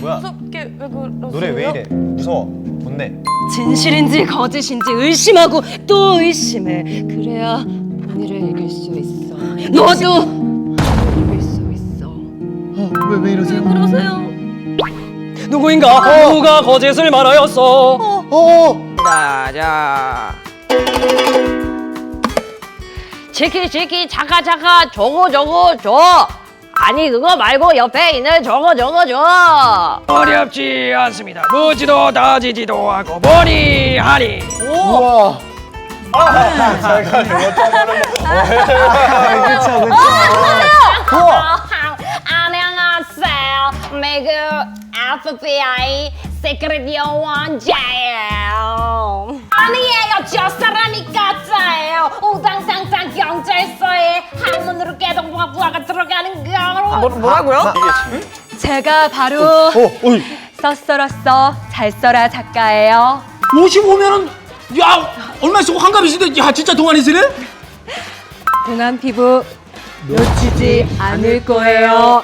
뭐야? 무섭게 왜 그러세요? 노래 왜 이래? 무서워. 뭔데? 진실인지 거짓인지 의심하고 또 의심해. 그래야 본의를 이길 수 있어. 너도 이길 수 있어. 왜 왜 이러세요? 그러세요? 누구인가? 누가 거짓을 말하였어? 어. 자자 치키 치키 차카 차카 저거 저거 줘 아니 그거 말고 옆에 있는 저거 저거 줘 어렵지 않습니다. 묻지도 따지지도 않고 뭐니 하니. 우와. 아, 잘 가네. 그쵸 그쵸. 우와. 안녕하세요 미국 FBI 시크릿 요원자예요 아니에요 저 사람이 가짜예요 우당상상 경찰서에 한문으로 개동 부가 들어가는 거 뭐, 뭐라고요? 제가 바로 어, 어이. 써써라써 잘 써라 작가예요. 55면은 야 얼마 쓰고 한갑이신데 야 진짜 동안이시네? 동안 피부 놓치지 않을 거예요.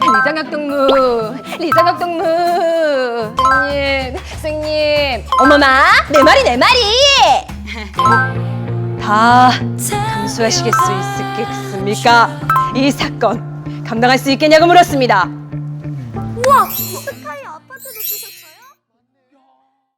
리장각 동무, 리장각 동무. 스님, 스님. 어머마, 내 말이 내 말이. 다 감수하시겠 수 있겠습니까? 이 사건 감당할 수 있겠냐고 물었습니다. 우와! 스카이 아파트도 쓰셨어요?